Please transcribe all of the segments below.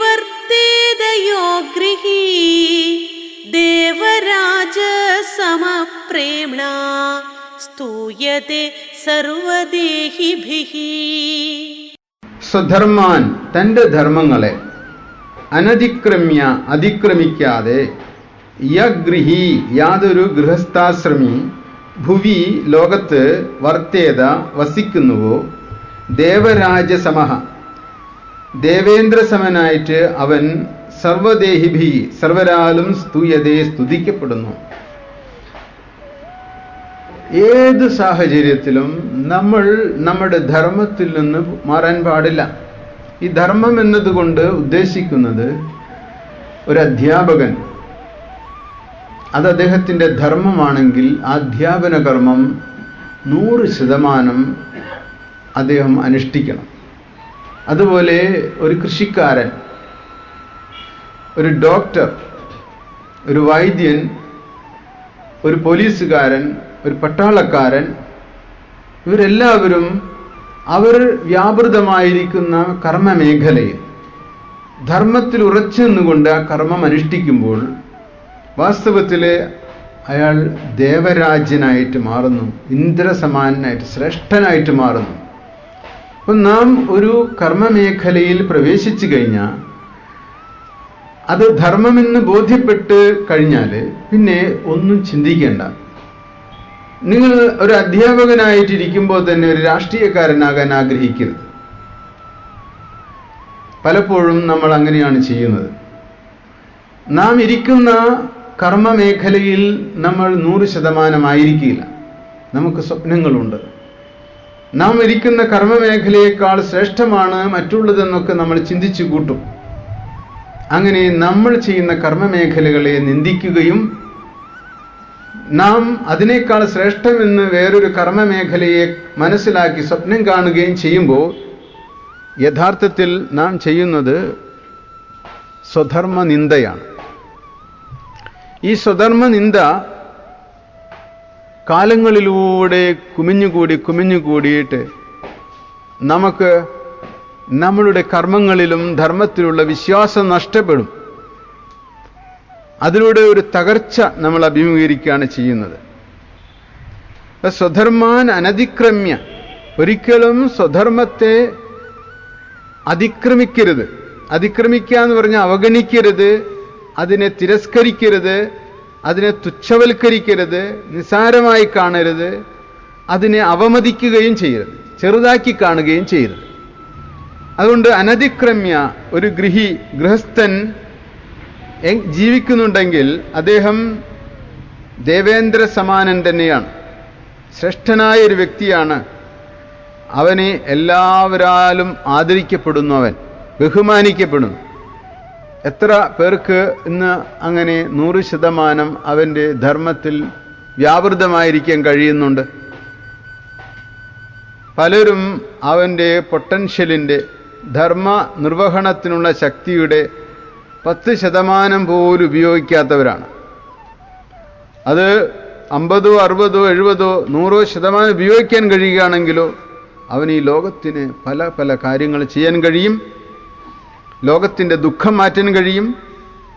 വർത്തേതയോ ഗൃഹീ ദേവരാജ സമപ്രേംണ സ്തൂയത്തെ സർവദേഹിഭിः സ്വധർമാൻ തന്റെ ധർമ്മങ്ങളെ അനതിക്രമ്യ അതിക്രമിക്കാതെ യഗൃഹി യാതൊരു ഗൃഹസ്ഥാശ്രമി ഭുവി ലോകത്ത് വർത്തേത വസിക്കുന്നുവോ? ദേവരാജസമഹ. ദേവേന്ദ്രസമനായിട്ട് അവൻ സർവദേഹിഭി സർവരാലും സ്തുയതേ സ്തുതിക്കപ്പെടുന്നു. ഏത് സാഹചര്യത്തിലും നമ്മൾ നമ്മുടെ ധർമ്മത്തിൽ നിന്ന് മാറാൻ പാടില്ല. ഈ ധർമ്മം എന്നതുകൊണ്ട് ഉദ്ദേശിക്കുന്നത് ഒരു അധ്യാപകൻ അത് അദ്ദേഹത്തിന്റെ ധർമ്മമാണെങ്കിൽ അധ്യാപന കർമ്മം നൂറ് ശതമാനം അദ്ദേഹം അനുഷ്ഠിക്കണം. അതുപോലെ ഒരു കൃഷിക്കാരൻ ഒരു ഡോക്ടർ ഒരു വൈദ്യൻ ഒരു പോലീസുകാരൻ ഒരു പട്ടാളക്കാരൻ ഇവരെല്ലാവരും അവർ വ്യാപൃതമായിരിക്കുന്ന കർമ്മമേഖലയിൽ ധർമ്മത്തിൽ ഉറച്ചു നിന്നുകൊണ്ട് ആ കർമ്മം അനുഷ്ഠിക്കുമ്പോൾ വാസ്തവത്തിൽ അയാൾ ദേവരാജ്യനായിട്ട് മാറുന്നു ഇന്ദ്രസമാനായിട്ട് ശ്രേഷ്ഠനായിട്ട് മാറുന്നു. അപ്പം നാം ഒരു കർമ്മമേഖലയിൽ പ്രവേശിച്ചു കഴിഞ്ഞാൽ അത് ധർമ്മമെന്ന് ബോധ്യപ്പെട്ട് കഴിഞ്ഞാൽ പിന്നെ ഒന്നും ചിന്തിക്കേണ്ട. നിങ്ങൾ ഒരു അധ്യാപകനായിട്ടിരിക്കുമ്പോൾ തന്നെ ഒരു രാഷ്ട്രീയക്കാരനാകാൻ ആഗ്രഹിക്കരുത്. പലപ്പോഴും നമ്മൾ അങ്ങനെയാണ് ചെയ്യുന്നത്. നാം ഇരിക്കുന്ന കർമ്മമേഖലയിൽ നമ്മൾ നൂറ് ശതമാനമായിരിക്കില്ല. നമുക്ക് സ്വപ്നങ്ങളുണ്ട്. നാം ഇരിക്കുന്ന കർമ്മമേഖലയേക്കാൾ ശ്രേഷ്ഠമാണ് മറ്റുള്ളതെന്നൊക്കെ നമ്മൾ ചിന്തിച്ചു കൂട്ടും. അങ്ങനെ നമ്മൾ ചെയ്യുന്ന കർമ്മമേഖലകളെ നിന്ദിക്കുകയും നാം അതിനേക്കാൾ ശ്രേഷ്ഠമെന്ന് വേറൊരു കർമ്മമേഖലയെ മനസ്സിലാക്കി സ്വപ്നം കാണുകയും ചെയ്യുമ്പോൾ യഥാർത്ഥത്തിൽ നാം ചെയ്യുന്നത് സ്വധർമ്മ നിന്ദയാണ് ഈ സ്വധർമ്മ നിന്ദ കാലങ്ങളിലൂടെ കുമിഞ്ഞുകൂടി കുമിഞ്ഞുകൂടിയിട്ട് നമുക്ക് നമ്മളുടെ കർമ്മങ്ങളിലും ധർമ്മത്തിലുള്ള വിശ്വാസം നഷ്ടപ്പെടും. അതിലൂടെ ഒരു തകർച്ച നമ്മൾ അഭിമുഖീകരിക്കുകയാണ് ചെയ്യുന്നത്. സ്വധർമാൻ അനതിക്രമ്യ ഒരിക്കലും സ്വധർമ്മത്തെ അതിക്രമിക്കരുത്. അതിക്രമിക്കുക എന്ന് പറഞ്ഞാൽ അവഗണിക്കരുത്. അതിനെ തിരസ്കരിക്കരുത് അതിനെ തുച്ഛവൽക്കരിക്കരുത് നിസാരമായി കാണരുത് അതിനെ അവമതിക്കുകയും ചെയ്യരുത് ചെറുതാക്കി കാണുകയും ചെയ്യരുത്. അതുകൊണ്ട് അനതിക്രമ്യ ഒരു ഗൃഹി ഗൃഹസ്ഥൻ ജീവിക്കുന്നുണ്ടെങ്കിൽ അദ്ദേഹം ദേവേന്ദ്ര സമാനൻ തന്നെയാണ്. ശ്രേഷ്ഠനായ ഒരു വ്യക്തിയാണ്. അവനെ എല്ലാവരാലും ആദരിക്കപ്പെടുന്നു അവൻ ബഹുമാനിക്കപ്പെടുന്നു. എത്ര പേർക്ക് ഇന്ന് അങ്ങനെ നൂറ് ശതമാനം അവന്റെ ധർമ്മത്തിൽ വ്യാപൃതമായിരിക്കാൻ കഴിയുന്നുണ്ട്? പലരും അവന്റെ പൊട്ടൻഷ്യലിന്റെ ധർമ്മ നിർവഹണത്തിനുള്ള ശക്തിയുടെ പത്ത് ശതമാനം പോലും ഉപയോഗിക്കാത്തവരാണ്. അത് അമ്പതോ അറുപതോ എഴുപതോ നൂറോ ശതമാനം ഉപയോഗിക്കാൻ കഴിയുകയാണെങ്കിലോ അവൻ ഈ ലോകത്തിന് പല പല കാര്യങ്ങൾ ചെയ്യാൻ കഴിയും. ലോകത്തിന്റെ ദുഃഖം മാറ്റാൻ കഴിയും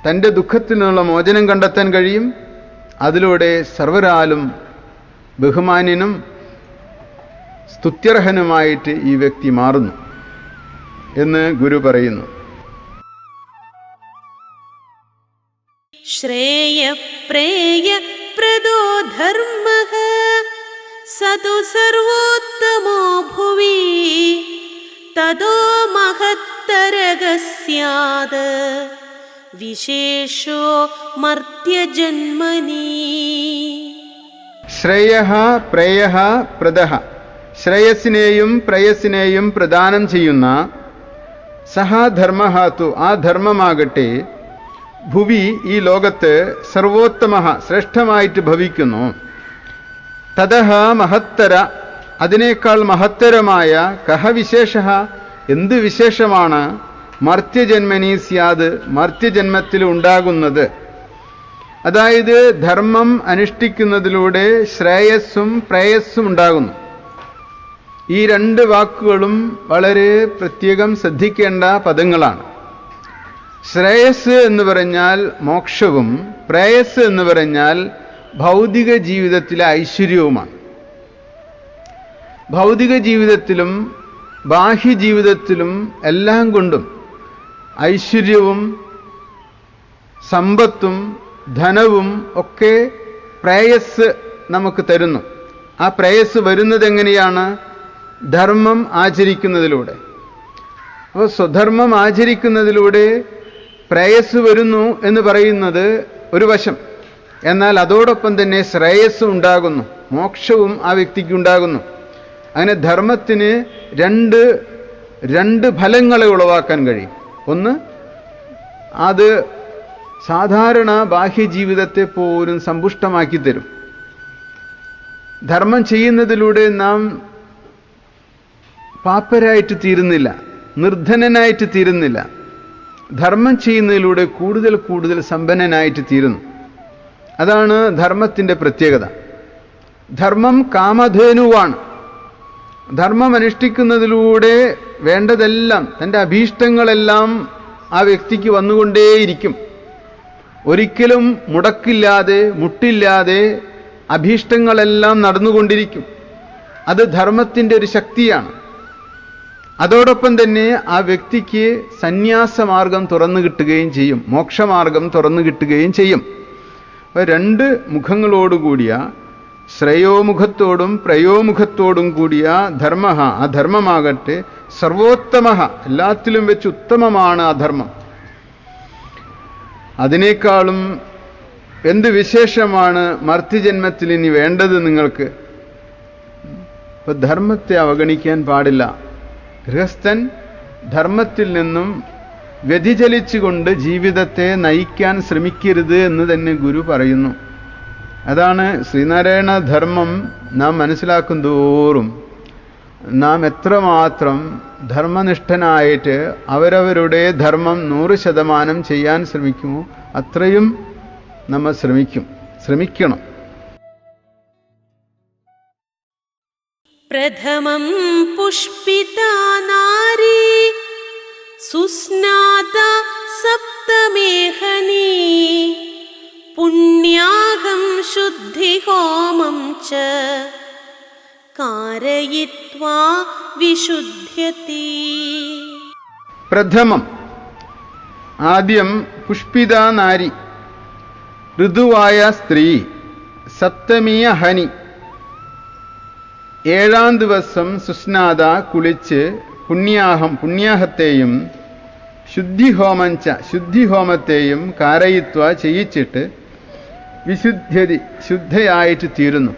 തന്റെ ദുഃഖത്തിൽ നിന്നുള്ള മോചനം കണ്ടെത്താൻ കഴിയും അതിലൂടെ സർവരാലും ബഹുമാന്യനും സ്തുത്യർഹനുമായിട്ട് ഈ വ്യക്തി മാറുന്നു എന്ന് ഗുരു പറയുന്നു. ശ്രേയപ്രേയ പ്രദോ ധർമ്മ സതു സർവോത്തമോ ഭുവി തദോ മഹത് स्यात् विशेषो मर्त्यजन्मनि ശ്രേയ പ്രേയ പ്രദ ശ്രേയസിനെയും പ്രയസിനെയും പ്രദാനം ചെയ്യുന്ന സഹാധർമ്മഹാത്തു ആ ധർമ്മമാകട്ടെ ഭുവി ഈ ലോകത്ത് സർവോത്തമ ശ്രേഷ്ഠമായിട്ട് ഭവിക്കുന്നു തതഹ മഹത്തര അതിനേക്കാൾ മഹത്തരമായ കഹ വിശേഷ എന്ത് വിശേഷമാണ് മർത്യജന്മനി സ്യാത് മർത്യജന്മത്തിൽ ഉണ്ടാകുന്നത്? അതായത് ധർമ്മം അനുഷ്ഠിക്കുന്നതിലൂടെ ശ്രേയസ്സും പ്രേയസ്സും ഉണ്ടാകുന്നു. ഈ രണ്ട് വാക്കുകളും വളരെ പ്രത്യേകം ശ്രദ്ധിക്കേണ്ട പദങ്ങളാണ്. ശ്രേയസ് എന്ന് പറഞ്ഞാൽ മോക്ഷവും പ്രേയസ് എന്ന് പറഞ്ഞാൽ ഭൗതിക ജീവിതത്തിലെ ഐശ്വര്യവുമാണ്. ഭൗതിക ജീവിതത്തിലും ബാഹ്യ ജീവിതത്തിലും എല്ലാം കൊണ്ടും ഐശ്വര്യവും സമ്പത്തും ധനവും ഒക്കെ പ്രേയസ് നമുക്ക് തരുന്നു. ആ പ്രേയസ് വരുന്നത് എങ്ങനെയാണ്? ധർമ്മം ആചരിക്കുന്നതിലൂടെ. അപ്പോൾ സ്വധർമ്മം ആചരിക്കുന്നതിലൂടെ പ്രേയസ് വരുന്നു എന്ന് പറയുന്നത് ഒരു വശം. എന്നാൽ അതോടൊപ്പം തന്നെ ശ്രേയസ്സും ഉണ്ടാകുന്നു. മോക്ഷവും ആ വ്യക്തിക്ക് ഉണ്ടാകുന്നു. അങ്ങനെ ധർമ്മത്തിന് രണ്ട് രണ്ട് ഫലങ്ങളെ ഉളവാക്കാൻ കഴിയും. ഒന്ന് അത് സാധാരണ ബാഹ്യ ബാഹ്യജീവിതത്തെ പോലും സമ്പുഷ്ടമാക്കി തരും. ധർമ്മം ചെയ്യുന്നതിലൂടെ നാം പാപ്പരായിട്ട് തീരുന്നില്ല നിർധനനായിട്ട് തീരുന്നില്ല. ധർമ്മം ചെയ്യുന്നതിലൂടെ കൂടുതൽ കൂടുതൽ സമ്പന്നനായിട്ട് തീരുന്നു. അതാണ് ധർമ്മത്തിന്റെ പ്രത്യേകത. ധർമ്മം കാമധേനുവാണ്. ധർമ്മം അനുഷ്ഠിക്കുന്നതിലൂടെ വേണ്ടതെല്ലാം തന്റെ അഭീഷ്ടങ്ങളെല്ലാം ആ വ്യക്തിക്ക് വന്നുകൊണ്ടേയിരിക്കും. ഒരിക്കലും മുടക്കില്ലാതെ മുട്ടില്ലാതെ അഭീഷ്ടങ്ങളെല്ലാം നടന്നുകൊണ്ടിരിക്കും. അത് ധർമ്മത്തിന്റെ ഒരു ശക്തിയാണ്. അതോടൊപ്പം തന്നെ ആ വ്യക്തിക്ക് സന്യാസമാർഗം തുറന്നു കിട്ടുകയും ചെയ്യും മോക്ഷമാർഗം തുറന്നു കിട്ടുകയും ചെയ്യും. അപ്പോൾ രണ്ട് മുഖങ്ങളോടുകൂടിയ ശ്രേയോമുഖത്തോടും പ്രയോമുഖത്തോടും കൂടിയ ധർമ്മ ആ ധർമ്മമാകട്ടെ സർവോത്തമ എല്ലാത്തിലും വെച്ച് ഉത്തമമാണ് ആ ധർമ്മം. അതിനേക്കാളും എന്ത് വിശേഷമാണ് മർത്യജന്മത്തിൽ ഇനി വേണ്ടത് നിങ്ങൾക്ക്? ഇപ്പൊ ധർമ്മത്തെ അവഗണിക്കാൻ പാടില്ല. ഗൃഹസ്ഥൻ ധർമ്മത്തിൽ നിന്നും വ്യതിചലിച്ചുകൊണ്ട് ജീവിതത്തെ നയിക്കാൻ ശ്രമിക്കരുത് എന്ന് തന്നെ ഗുരു പറയുന്നു. അതാണ് ശ്രീനാരായണ ധർമ്മം നാം മനസ്സിലാക്കും തോറും നാം എത്രമാത്രം ധർമ്മനിഷ്ഠനായിട്ട് അവരവരുടെ ധർമ്മം നൂറ് ശതമാനം ചെയ്യാൻ ശ്രമിക്കുമോ അത്രയും നമ്മൾ ശ്രമിക്കും ശ്രമിക്കണം. പ്രഥമം പുഷ്പിതാ സുസ്നാത സപ്തമേഹനീ പുണ്യാഗം ഹോമം ച. പ്രഥമം. ആദ്യം പുഷ്പിത നാരി ഋതുവായ സ്ത്രീ. സപ്തമിയ ഹനി ഏഴാം ദിവസം സുസ്നാത കുളിച്ച് പുണ്യാഹം പുണ്യാഹത്തെയും ശുദ്ധിഹോമം ച ശുദ്ധിഹോമത്തെയും കാരയിത്വ ചെയ്യിച്ചിട്ട് വിശുദ്ധതി ശുദ്ധയായിട്ട് തീരുന്നു.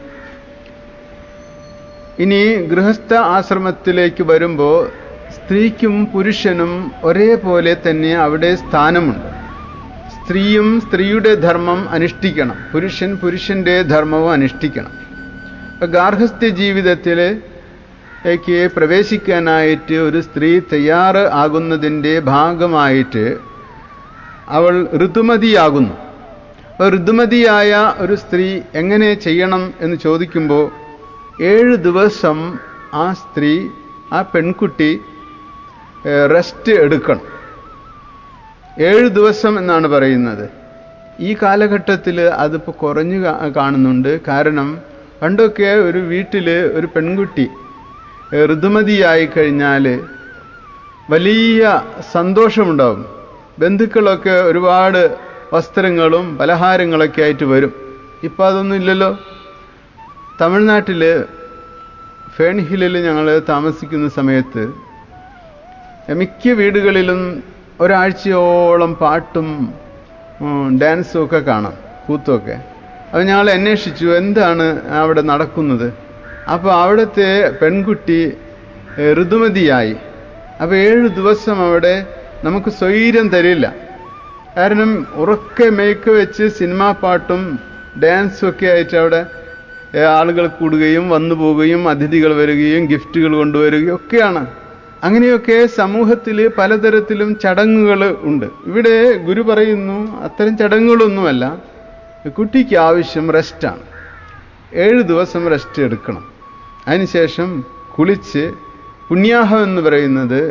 ഇനി ഗൃഹസ്ഥ ആശ്രമത്തിലേക്ക് വരുമ്പോൾ സ്ത്രീക്കും പുരുഷനും ഒരേപോലെ തന്നെ അവിടെ സ്ഥാനമുണ്ട്. സ്ത്രീയും സ്ത്രീയുടെ ധർമ്മം അനുഷ്ഠിക്കണം. പുരുഷൻ പുരുഷന്റെ ധർമ്മവും അനുഷ്ഠിക്കണം. ഗാർഹസ്ഥ്യ ജീവിതത്തിലേക്ക് പ്രവേശിക്കാനായിട്ട് ഒരു സ്ത്രീ തയ്യാറ് ആകുന്നതിന്റെ ഭാഗമായിട്ട് അവൾ ഋതുമതിയാകുന്നു. ഋതുമതിയായ ഒരു സ്ത്രീ എങ്ങനെ ചെയ്യണം എന്ന് ചോദിക്കുമ്പോൾ ഏഴ് ദിവസം ആ സ്ത്രീ ആ പെൺകുട്ടി റെസ്റ്റ് എടുക്കണം. ഏഴ് ദിവസം എന്നാണ് പറയുന്നത്. ഈ കാലഘട്ടത്തിൽ അതിപ്പോൾ കുറഞ്ഞു കാണുന്നുണ്ട്. കാരണം പണ്ടൊക്കെ ഒരു വീട്ടിൽ ഒരു പെൺകുട്ടി ഋതുമതിയായി കഴിഞ്ഞാൽ വലിയ സന്തോഷമുണ്ടാവും. ബന്ധുക്കളൊക്കെ ഒരുപാട് വസ്ത്രങ്ങളും പലഹാരങ്ങളൊക്കെ ആയിട്ട് വരും. ഇപ്പം അതൊന്നും ഇല്ലല്ലോ. തമിഴ്നാട്ടിൽ ഫേൺഹില്ലിൽ ഞങ്ങൾ താമസിക്കുന്ന സമയത്ത് മിക്ക വീടുകളിലും ഒരാഴ്ചയോളം പാട്ടും ഡാൻസും ഒക്കെ കാണാം കൂത്തുമൊക്കെ. അപ്പോൾ ഞങ്ങൾ അന്വേഷിച്ചു എന്താണ് അവിടെ നടക്കുന്നത്? അപ്പോൾ അവിടുത്തെ പെൺകുട്ടി ഋതുമതിയായി. അപ്പോൾ ഏഴ് ദിവസം അവിടെ നമുക്ക് സ്വൈര്യം തരില്ല. കാരണം ഉറക്കെ മേക്ക് വെച്ച് സിനിമാ പാട്ടും ഡാൻസും ഒക്കെ ആയിട്ട് അവിടെ ആളുകൾ കൂടുകയും വന്നു പോവുകയും അതിഥികൾ വരികയും ഗിഫ്റ്റുകൾ കൊണ്ടുവരികയും ഒക്കെയാണ്. അങ്ങനെയൊക്കെ സമൂഹത്തിൽ പലതരത്തിലും ചടങ്ങുകൾ ഉണ്ട്. ഇവിടെ ഗുരു പറയുന്നു അത്തരം ചടങ്ങുകളൊന്നുമല്ല കുട്ടിക്ക് ആവശ്യം റെസ്റ്റാണ് ഏഴ് ദിവസം റെസ്റ്റ് എടുക്കണം. അതിനുശേഷം കുളിച്ച് പുണ്യാഹം എന്ന് പറയുന്നത്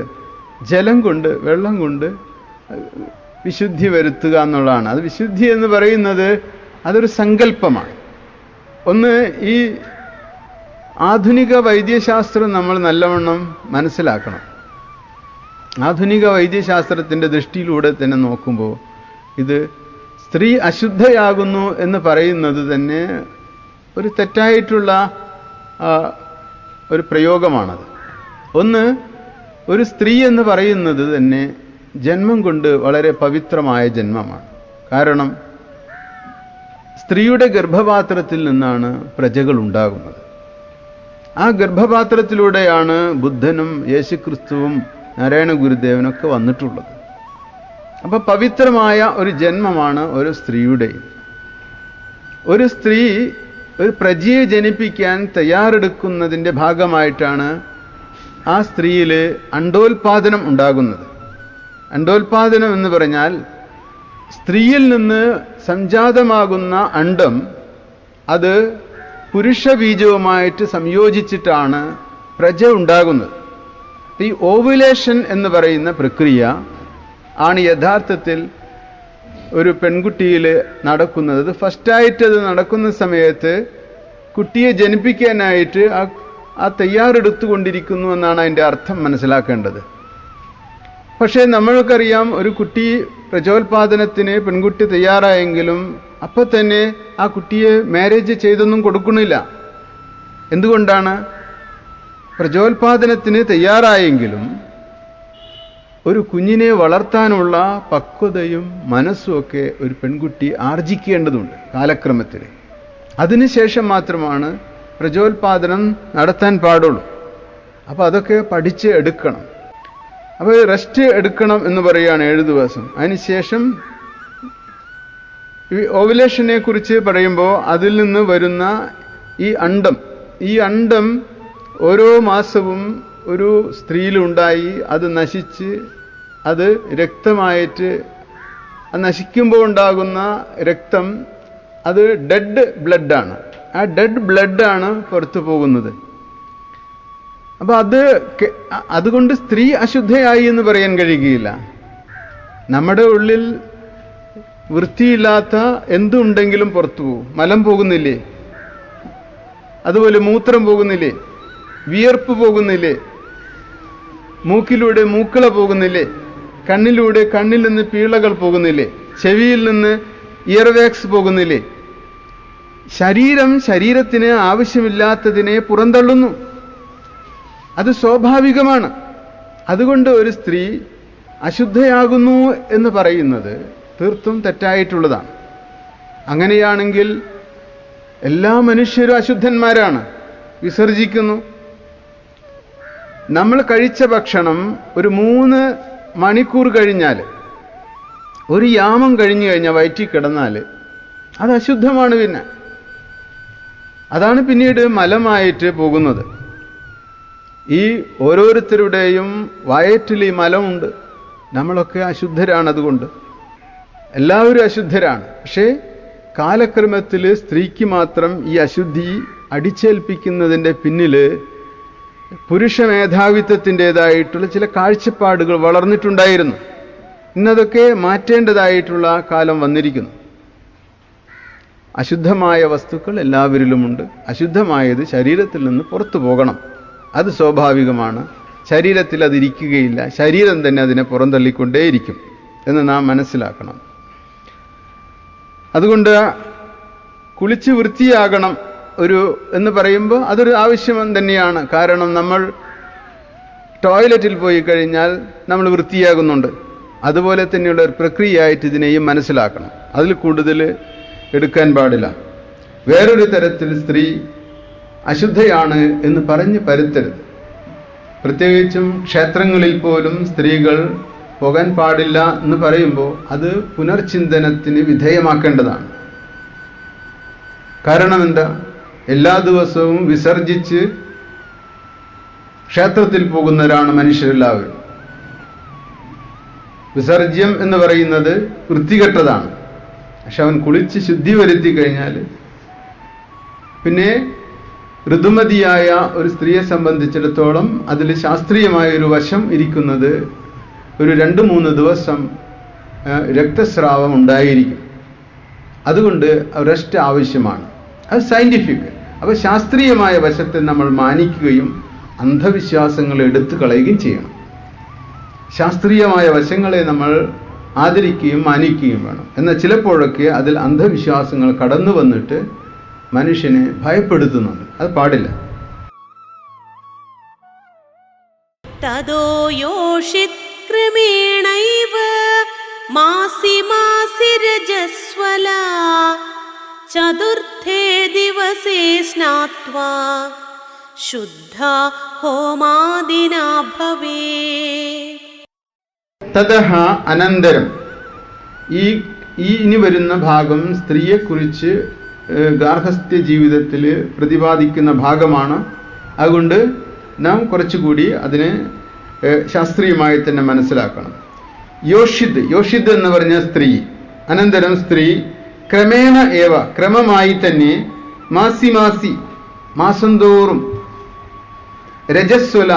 ജലം കൊണ്ട് വെള്ളം കൊണ്ട് വിശുദ്ധി വരുത്തുക എന്നുള്ളതാണ്. അത് വിശുദ്ധി എന്ന് പറയുന്നത് അതൊരു സങ്കല്പമാണ്. ഒന്ന് ഈ ആധുനിക വൈദ്യശാസ്ത്രം നമ്മൾ നല്ലവണ്ണം മനസ്സിലാക്കണം. ആധുനിക വൈദ്യശാസ്ത്രത്തിന്റെ ദൃഷ്ടിയിലൂടെ തന്നെ നോക്കുമ്പോൾ ഇത് സ്ത്രീ അശുദ്ധയാകുന്നു എന്ന് പറയുന്നത് തന്നെ ഒരു തെറ്റായിട്ടുള്ള ഒരു പ്രയോഗമാണത്. ഒന്ന് ഒരു സ്ത്രീ എന്ന് പറയുന്നത് തന്നെ ജന്മം കൊണ്ട് വളരെ പവിത്രമായ ജന്മമാണ്. കാരണം സ്ത്രീയുടെ ഗർഭപാത്രത്തിൽ നിന്നാണ് പ്രജകൾ ഉണ്ടാകുന്നത്. ആ ഗർഭപാത്രത്തിലൂടെയാണ് ബുദ്ധനും യേശുക്രിസ്തുവും നാരായണ ഗുരുദേവനൊക്കെ വന്നിട്ടുള്ളത്. അപ്പൊ പവിത്രമായ ഒരു ജന്മമാണ് ഒരു സ്ത്രീയുടെ ഒരു സ്ത്രീ ഒരു പ്രജയെ ജനിപ്പിക്കാൻ തയ്യാറെടുക്കുന്നതിന്റെ ഭാഗമായിട്ടാണ് ആ സ്ത്രീയിൽ അണ്ടോൽപാദനം ഉണ്ടാകുന്നത്. അണ്ടോൽപാദനം എന്ന് പറഞ്ഞാൽ സ്ത്രീയിൽ നിന്ന് സംജാതമാകുന്ന അണ്ടം അത് പുരുഷ ബീജവുമായിട്ട് സംയോജിച്ചിട്ടാണ് പ്രജ ഉണ്ടാകുന്നത്. ഈ ഓവുലേഷൻ എന്ന് പറയുന്ന പ്രക്രിയ ആണ് യഥാർത്ഥത്തിൽ ഒരു പെൺകുട്ടിയിൽ നടക്കുന്നത്. ഫസ്റ്റായിട്ട് അത് നടക്കുന്ന സമയത്ത് കുട്ടിയെ ജനിപ്പിക്കാനായിട്ട് ആ തയ്യാറെടുത്തുകൊണ്ടിരിക്കുന്നു എന്നാണ് അതിന്റെ അർത്ഥം മനസ്സിലാക്കേണ്ടത്. പക്ഷേ നമ്മൾക്കറിയാം ഒരു കുട്ടി പ്രചോത്പാദനത്തിന് പെൺകുട്ടി തയ്യാറായെങ്കിലും അപ്പം തന്നെ ആ കുട്ടിയെ മാരേജ് ചെയ്തൊന്നും കൊടുക്കണില്ല എന്തുകൊണ്ടാണ്? പ്രചോത്പാദനത്തിന് തയ്യാറായെങ്കിലും ഒരു കുഞ്ഞിനെ വളർത്താനുള്ള പക്വതയും മനസ്സും ഒക്കെ ഒരു പെൺകുട്ടി ആർജിക്കേണ്ടതുണ്ട് കാലക്രമത്തിൽ അതിനുശേഷം മാത്രമാണ് പ്രചോത്പാദനം നടത്താൻ പാടുള്ളൂ. അപ്പോൾ അതൊക്കെ പഠിച്ച് എടുക്കണം. അപ്പോൾ റെസ്റ്റ് എടുക്കണം എന്ന് പറയുകയാണ് ഏഴ് ദിവസം. അതിനുശേഷം ഓവുലേഷനെ കുറിച്ച് പറയുമ്പോൾ അതിൽ നിന്ന് വരുന്ന ഈ അണ്ടം. ഈ അണ്ടം ഓരോ മാസവും ഒരു സ്ത്രീയിലുണ്ടായി അത് നശിച്ച് അത് രക്തമായിട്ട് നശിക്കുമ്പോൾ ഉണ്ടാകുന്ന രക്തം അത് ഡെഡ് ബ്ലഡാണ് ആ ഡെഡ് ബ്ലഡാണ് പുറത്തു പോകുന്നത്. അപ്പൊ അത് അതുകൊണ്ട് സ്ത്രീ അശുദ്ധയായി എന്ന് പറയാൻ കഴിയുകയില്ല. നമ്മുടെ ഉള്ളിൽ വൃത്തിയില്ലാത്ത എന്തുണ്ടെങ്കിലും പുറത്തു പോകും. മലം പോകുന്നില്ലേ? അതുപോലെ മൂത്രം പോകുന്നില്ലേ? വിയർപ്പ് പോകുന്നില്ലേ? മൂക്കിലൂടെ മൂക്കള പോകുന്നില്ലേ? കണ്ണിലൂടെ കണ്ണിൽ നിന്ന് പീളകൾ പോകുന്നില്ലേ? ചെവിയിൽ നിന്ന് ഇയർവാക്സ് പോകുന്നില്ലേ? ശരീരം ശരീരത്തിന് ആവശ്യമില്ലാത്തതിനെ പുറന്തള്ളുന്നു. അത് സ്വാഭാവികമാണ്. അതുകൊണ്ട് ഒരു സ്ത്രീ അശുദ്ധയാകുന്നു എന്ന് പറയുന്നത് തീർത്തും തെറ്റായിട്ടുള്ളതാണ്. അങ്ങനെയാണെങ്കിൽ എല്ലാ മനുഷ്യരും അശുദ്ധന്മാരാണ്. വിസർജിക്കുന്നു. നമ്മൾ കഴിച്ച ഭക്ഷണം ഒരു മൂന്ന് മണിക്കൂർ കഴിഞ്ഞാൽ ഒരു യാമം കഴിഞ്ഞു കഴിഞ്ഞാൽ വയറ്റിൽ കിടന്നാൽ അത് അശുദ്ധമാണ് പിന്നെ. അതാണ് പിന്നീട് മലമായിട്ട് പോകുന്നത്. ഈ ഓരോരുത്തരുടെയും വയറ്റിൽ ഈ മലമുണ്ട്. നമ്മളൊക്കെ അശുദ്ധരാണ് അതുകൊണ്ട്. എല്ലാവരും അശുദ്ധരാണ്. പക്ഷേ കാലക്രമത്തിൽ സ്ത്രീക്ക് മാത്രം ഈ അശുദ്ധി അടിച്ചേൽപ്പിക്കുന്നതിന്റെ പിന്നിൽ പുരുഷ മേധാവിത്വത്തിന്റെതായിട്ടുള്ള ചില കാഴ്ചപ്പാടുകൾ വളർന്നിട്ടുണ്ടായിരുന്നു. ഇന്നതൊക്കെ മാറ്റേണ്ടതായിട്ടുള്ള കാലം വന്നിരിക്കുന്നു. അശുദ്ധമായ വസ്തുക്കൾ എല്ലാവരിലുമുണ്ട്. അശുദ്ധമായത് ശരീരത്തിൽ നിന്ന് പുറത്തു പോകണം. അത് സ്വാഭാവികമാണ്. ശരീരത്തിൽ അതിരിക്കുകയില്ല. ശരീരം തന്നെ അതിനെ പുറന്തള്ളിക്കൊണ്ടേയിരിക്കും എന്ന് നാം മനസ്സിലാക്കണം. അതുകൊണ്ട് കുളിച്ച് വൃത്തിയാകണം ഒരു എന്ന് പറയുമ്പോൾ അതൊരു ആവശ്യം തന്നെയാണ്. കാരണം നമ്മൾ ടോയ്ലറ്റിൽ പോയി കഴിഞ്ഞാൽ നമ്മൾ വൃത്തിയാകുന്നുണ്ട്. അതുപോലെ തന്നെയുള്ള ഒരു പ്രക്രിയയായിട്ട് ഇതിനെയും മനസ്സിലാക്കണം. അതിൽ കൂടുതൽ എടുക്കാൻ പാടില്ല. വേറൊരു തരത്തിൽ സ്ത്രീ അശുദ്ധയാണ് എന്ന് പറഞ്ഞ് പരുത്തരുത്. പ്രത്യേകിച്ചും ക്ഷേത്രങ്ങളിൽ പോലും സ്ത്രീകൾ പോകാൻ പാടില്ല എന്ന് പറയുമ്പോൾ അത് പുനർചിന്തനത്തിന് വിധേയമാക്കേണ്ടതാണ്. കാരണം എന്താ എല്ലാ ദിവസവും വിസർജിച്ച് ക്ഷേത്രത്തിൽ പോകുന്നവരാണ് മനുഷ്യരെല്ലാവരും. വിസർജ്യം എന്ന് പറയുന്നത് വൃത്തികെട്ടതാണ്. പക്ഷെ അവൻ കുളിച്ച് ശുദ്ധി വരുത്തി കഴിഞ്ഞാൽ പിന്നെ ഋതുമതിയായ ഒരു സ്ത്രീയെ സംബന്ധിച്ചിടത്തോളം അതിൽ ശാസ്ത്രീയമായ ഒരു വശം ഇരിക്കുന്നത് ഒരു രണ്ട് മൂന്ന് ദിവസം രക്തസ്രാവം ഉണ്ടായിരിക്കും. അതുകൊണ്ട് റെസ്റ്റ് ആവശ്യമാണ്. അത് സയന്റിഫിക് അപ്പോൾ ശാസ്ത്രീയമായ വശത്തെ നമ്മൾ മാനിക്കുകയും അന്ധവിശ്വാസങ്ങൾ എടുത്തു കളയുകയും ചെയ്യണം. ശാസ്ത്രീയമായ വശങ്ങളെ നമ്മൾ ആദരിക്കുകയും മാനിക്കുകയും വേണം. എന്നാൽ ചിലപ്പോഴൊക്കെ അതിൽ അന്ധവിശ്വാസങ്ങൾ കടന്നു വന്നിട്ട് മനുഷ്യനെ ഭയപ്പെടുത്തുന്നുണ്ട്. അത് പാടില്ല. തദോ യോഷിത് ക്രമേണൈവ ചതുർത്ഥേ ദിവസേ സ്നാത്വാ ശുദ്ധ അനന്തരം. ഈ ഇനി വരുന്ന ഭാഗം സ്ത്രീയെക്കുറിച്ച് ഗാർഹസ്ഥ്യ ജീവിതത്തിൽ പ്രതിപാദിക്കുന്ന ഭാഗമാണ്. അതുകൊണ്ട് നാം കുറച്ചുകൂടി അതിനെ ശാസ്ത്രീയമായി തന്നെ മനസ്സിലാക്കണം. യോഷിദ് യോഷിദ് എന്ന് പറഞ്ഞ സ്ത്രീ അനന്തരം സ്ത്രീ ക്രമേണ ഏവ ക്രമമായി തന്നെ മാസി മാസി മാസം തോറും രജസ്വല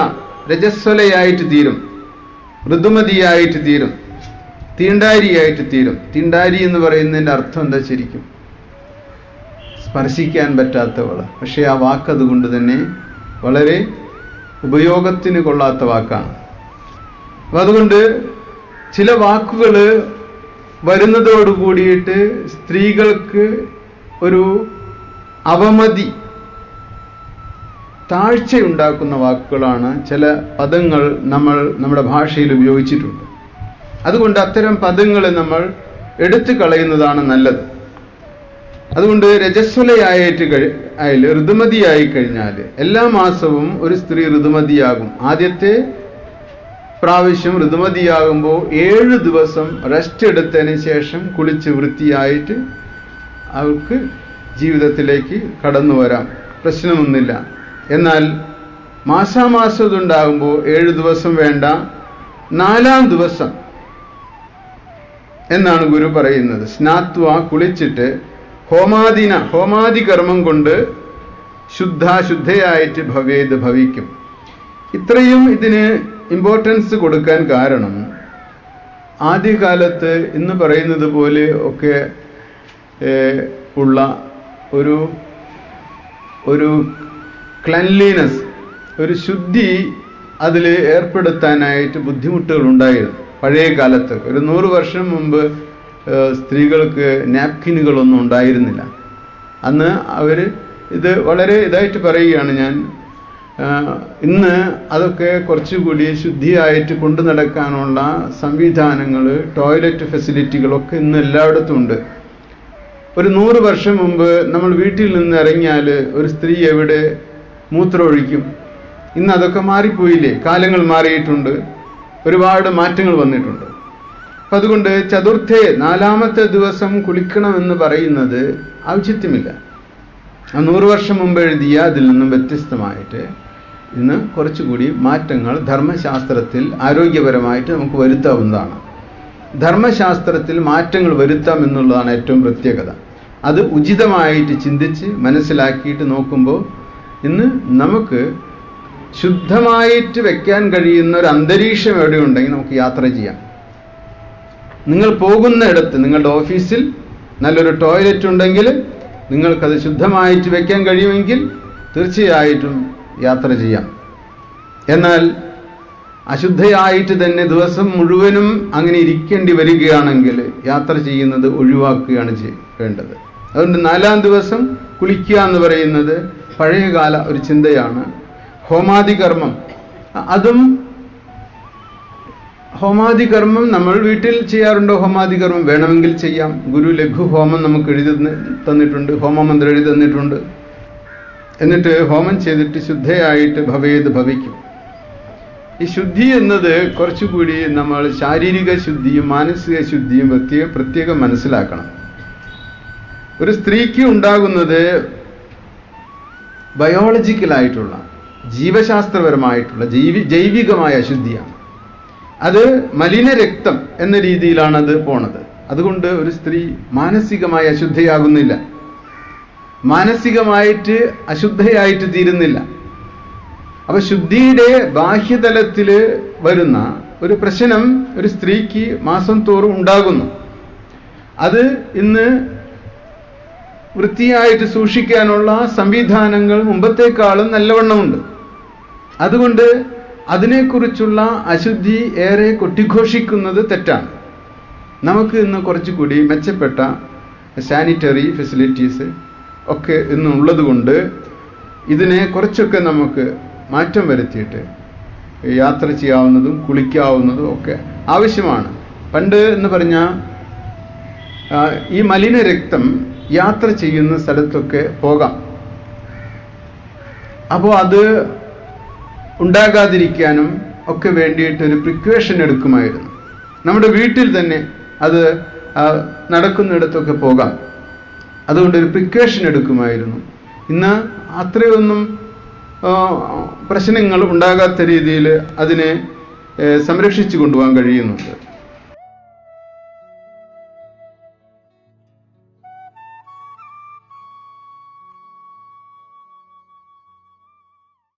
രജസ്വലയായിട്ട് തീരും. ഋതുമതിയായിട്ട് തീരും. തീണ്ടാരിയായിട്ട് തീരും. തീണ്ടാരി എന്ന് പറയുന്നതിന്റെ അർത്ഥം എന്താ ശരിക്കും? സ്പർശിക്കാൻ പറ്റാത്തവൾ പക്ഷേ ആ വാക്ക് അതുകൊണ്ട് തന്നെ വളരെ ഉപയോഗത്തിന് കൊള്ളാത്ത വാക്കാണ്. അപ്പം അതുകൊണ്ട് ചില വാക്കുകൾ വരുന്നതോട് കൂടിയിട്ട് സ്ത്രീകൾക്ക് ഒരു അവമതി താഴ്ചയുണ്ടാക്കുന്ന വാക്കുകളാണ് ചില പദങ്ങൾ നമ്മൾ നമ്മുടെ ഭാഷയിൽ ഉപയോഗിച്ചിട്ടുണ്ട്. അതുകൊണ്ട് അത്തരം പദങ്ങൾ നമ്മൾ എടുത്തു കളയുന്നതാണ് നല്ലത്. അതുകൊണ്ട് രജസ്വലയായിട്ട് ആയാൽ ഋതുമതിയായി കഴിഞ്ഞാൽ എല്ലാ മാസവും ഒരു സ്ത്രീ ഋതുമതിയാകും. ആദ്യത്തെ പ്രാവശ്യം ഋതുമതിയാകുമ്പോൾ ഏഴ് ദിവസം റെസ്റ്റ് എടുത്തതിന് ശേഷം കുളിച്ച് വൃത്തിയായിട്ട് അവൾക്ക് ജീവിതത്തിലേക്ക് കടന്നു വരാം. പ്രശ്നമൊന്നുമില്ല. എന്നാൽ മാസാമാസം ഇതുണ്ടാകുമ്പോൾ ഏഴ് ദിവസം വേണ്ട. നാലാം ദിവസം എന്നാണ് ഗുരു പറയുന്നത്. സ്നാത്വ കുളിച്ചിട്ട് ഹോമാദിന ഹോമാദി കർമ്മം കൊണ്ട് ശുദ്ധ ശുദ്ധയായിട്ട് ഭവേത് ഭവിക്കും. ഇത്രയും ഇതിന് ഇമ്പോർട്ടൻസ് കൊടുക്കാൻ കാരണം ആദ്യകാലത്ത് ഇന്ന് പറയുന്നത് പോലെ ഒക്കെ ഉള്ള ഒരു ഒരു ക്ലൻലിനെസ് ഒരു ശുദ്ധി അതിൽ ഏർപ്പെടുത്താനായിട്ട് ബുദ്ധിമുട്ടുകൾ ഉണ്ടായിരുന്നു പഴയ കാലത്ത് ഒരു നൂറ് വർഷം മുമ്പ് സ്ത്രീകൾക്ക് നാപ്കിനുകളൊന്നും ഉണ്ടായിരുന്നില്ല. അന്ന് അവർ ഇത് വളരെ ഇതായിട്ട് പറയുകയാണ് ഞാൻ. ഇന്ന് അതൊക്കെ കുറച്ചുകൂടി ശുദ്ധിയായിട്ട് കൊണ്ടു നടക്കാനുള്ള സംവിധാനങ്ങൾ ടോയ്ലറ്റ് ഫെസിലിറ്റികളൊക്കെ ഇന്ന് എല്ലായിടത്തും ഉണ്ട്. ഒരു നൂറ് വർഷം മുമ്പ് നമ്മൾ വീട്ടിൽ നിന്ന് ഇറങ്ങിയാൽ ഒരു സ്ത്രീ എവിടെ മൂത്രമൊഴിക്കും? ഇന്ന് അതൊക്കെ മാറിപ്പോയില്ലേ? കാലങ്ങൾ മാറിയിട്ടുണ്ട്. ഒരുപാട് മാറ്റങ്ങൾ വന്നിട്ടുണ്ട്. അപ്പം അതുകൊണ്ട് ചതുർത്ഥേ നാലാമത്തെ ദിവസം കുളിക്കണമെന്ന് പറയുന്നത് ഔചിത്യമില്ല നൂറ് വർഷം മുമ്പ് എഴുതിയ അതിൽ നിന്നും വ്യത്യസ്തമായിട്ട് ഇന്ന് കുറച്ചുകൂടി മാറ്റങ്ങൾ ധർമ്മശാസ്ത്രത്തിൽ ആരോഗ്യപരമായിട്ട് നമുക്ക് വരുത്താവുന്നതാണ്. ധർമ്മശാസ്ത്രത്തിൽ മാറ്റങ്ങൾ വരുത്താം എന്നുള്ളതാണ് ഏറ്റവും പ്രത്യേകത. അത് ഉചിതമായിട്ട് ചിന്തിച്ച് മനസ്സിലാക്കിയിട്ട് നോക്കുമ്പോൾ ഇന്ന് നമുക്ക് ശുദ്ധമായിട്ട് വെക്കാൻ കഴിയുന്ന ഒരു അന്തരീക്ഷം എവിടെയുണ്ടെങ്കിൽ നമുക്ക് യാത്ര ചെയ്യാം. നിങ്ങൾ പോകുന്നിടത്ത് നിങ്ങളുടെ ഓഫീസിൽ നല്ലൊരു ടോയ്ലറ്റ് ഉണ്ടെങ്കിൽ നിങ്ങൾക്കത് ശുദ്ധമായിട്ട് വയ്ക്കാൻ കഴിയുമെങ്കിൽ തീർച്ചയായിട്ടും യാത്ര ചെയ്യാം. എന്നാൽ അശുദ്ധയായിട്ട് തന്നെ ദിവസം മുഴുവനും അങ്ങനെ ഇരിക്കേണ്ടി വരികയാണെങ്കിൽ യാത്ര ചെയ്യുന്നത് ഒഴിവാക്കുകയാണ് ചെയ്യേണ്ടത് അതുകൊണ്ട് നാലാം ദിവസം കുളിക്കുക എന്ന് പറയുന്നത് പഴയകാല ഒരു ചിന്തയാണ്. ഹോമാദി കർമ്മം അതും ഹോമാദി കർമ്മം നമ്മൾ വീട്ടിൽ ചെയ്യാറുണ്ടോ? ഹോമാദി കർമ്മം വേണമെങ്കിൽ ചെയ്യാം. ഗുരു ലഘു ഹോമം നമുക്ക് എഴുതി തന്നി- തന്നിട്ടുണ്ട്. ഹോമമന്ത്രം എഴുതി തന്നിട്ടുണ്ട്. എന്നിട്ട് ഹോമം ചെയ്തിട്ട് ശുദ്ധയായിട്ട് ഭവേത് ഭവിക്കും. ഈ ശുദ്ധി എന്നത് കുറച്ചുകൂടി നമ്മൾ ശാരീരിക ശുദ്ധിയും മാനസിക ശുദ്ധിയും പ്രത്യേക പ്രത്യേകം മനസ്സിലാക്കണം. ഒരു സ്ത്രീക്ക് ഉണ്ടാകുന്നത് ബയോളജിക്കലായിട്ടുള്ള ജീവശാസ്ത്രപരമായിട്ടുള്ള ജൈവി ജൈവികമായ അശുദ്ധിയാണ് അത് മലിന രക്തം എന്ന രീതിയിലാണ് അത് പോണത്. അതുകൊണ്ട് ഒരു സ്ത്രീ മാനസികമായി അശുദ്ധയാകുന്നില്ല. മാനസികമായിട്ട് അശുദ്ധയായിട്ട് തീരുന്നില്ല. അപ്പൊ ശുദ്ധിയുടെ ബാഹ്യതലത്തിൽ വരുന്ന ഒരു പ്രശ്നം ഒരു സ്ത്രീക്ക് മാസം തോറും ഉണ്ടാകുന്നു. അത് ഇന്ന് വൃത്തിയായിട്ട് സൂക്ഷിക്കാനുള്ള സംവിധാനങ്ങൾ മുമ്പത്തേക്കാളും നല്ലവണ്ണമുണ്ട്. അതുകൊണ്ട് അതിനെക്കുറിച്ചുള്ള അശുദ്ധി ഏറെ കൊട്ടിഘോഷിക്കുന്നത് തെറ്റാണ്. നമുക്ക് ഇന്ന് കുറച്ചുകൂടി മെച്ചപ്പെട്ട സാനിറ്ററി ഫെസിലിറ്റീസ് ഒക്കെ ഇന്ന് ഉള്ളതുകൊണ്ട് ഇതിനെ കുറച്ചൊക്കെ നമുക്ക് മാറ്റം വരുത്തിയിട്ട് യാത്ര ചെയ്യാവുന്നതും കുളിക്കാവുന്നതും ഒക്കെ ആവശ്യമാണ്. പണ്ട് എന്ന് പറഞ്ഞാൽ ഈ മലിന രക്തം യാത്ര ചെയ്യുന്ന സ്ഥലത്തൊക്കെ പോകാം. അപ്പോൾ അത് ഉണ്ടാകാതിരിക്കാനും ഒക്കെ വേണ്ടിയിട്ട് ഒരു പ്രിക്വേഷൻ എടുക്കുമായിരുന്നു. നമ്മുടെ വീട്ടിൽ തന്നെ അത് നടക്കുന്നിടത്തൊക്കെ പോകാം. അതുകൊണ്ട് ഒരു പ്രിക്വേഷൻ എടുക്കുമായിരുന്നു. ഇന്ന് അത്രയൊന്നും പ്രശ്നങ്ങൾ ഉണ്ടാകാത്ത രീതിയിൽ അതിനെ സംരക്ഷിച്ചു കൊണ്ടുപോകാൻ കഴിയുന്നുണ്ട്.